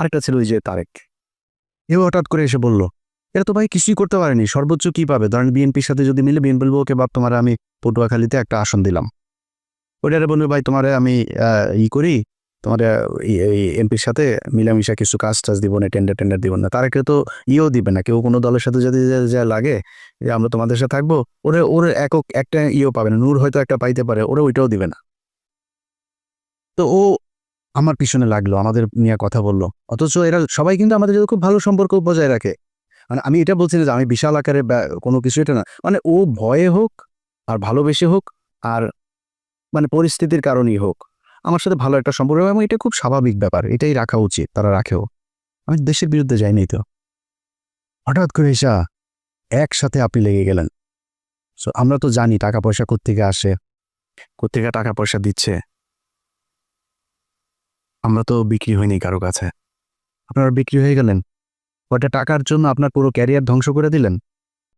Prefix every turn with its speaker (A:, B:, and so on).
A: আরেকটা ছিল ওই যে তারেক। এও হঠাৎ করে এসে বলল, এরা তো ভাই কিছুই করতে পারেনি, সর্বোচ্চ কি পাবে? ধরেন বিএনপির সাথে যদি মিলে বিএনপি বলব, ওকে বাপ তোমার আমি পটুয়াখালীতে একটা আসন দিলাম। ওইটারে বলবে ভাই তোমারে আমি ই করি, তোমার এমপির সাথে মিলামিশা কিছু কাজ টাজ দিব না টেন্ডার টেন্ডার দিব না। তারা কেউ তো ইয়েও দিবে না, কেউ কোনো দলের সাথে যদি যা লাগে, যে আমরা তোমাদের সাথে থাকব, ওরে, ওর একক একটা ইয়েও পাবে না, নূর হয়তো একটা পাইতে পারে, ওরা ওইটাও দিবে না। তো ও আমার পিছনে লাগল, আমাদের নিয়ে কথা বলল। অথচ এরা সবাই কিন্তু আমাদের সাথে খুব ভালো সম্পর্ক বজায় রাখে। মানে আমি এটা বলছি না যে আমি বিশাল আকারে কোনো কিছু, এটা না। মানে ও ভয়ে হোক, আর ভালোবেসে হোক, আর মানে পরিস্থিতির কারণেই হোক, আমার সাথে ভালো একটা সম্পর্ক এবং এটা খুব স্বাভাবিক ব্যাপার, এটাই রাখা উচিত, তারা রাখেও আমি দেশের বিরুদ্ধে যাইনি তো। হঠাৎ করে এসা, একসাথে আপনি লেগে গেলেন। সো আমরা তো জানি টাকা পয়সা কোত্থেকে আসে, কোত্থেকে টাকা পয়সা দিচ্ছে। আমরা তো বিক্রি হইনি কারও কাছে। আপনারা বিক্রি হয়ে গেলেন। ওটা টাকার জন্য আপনার পুরো ক্যারিয়ার ধ্বংস করে দিলেন?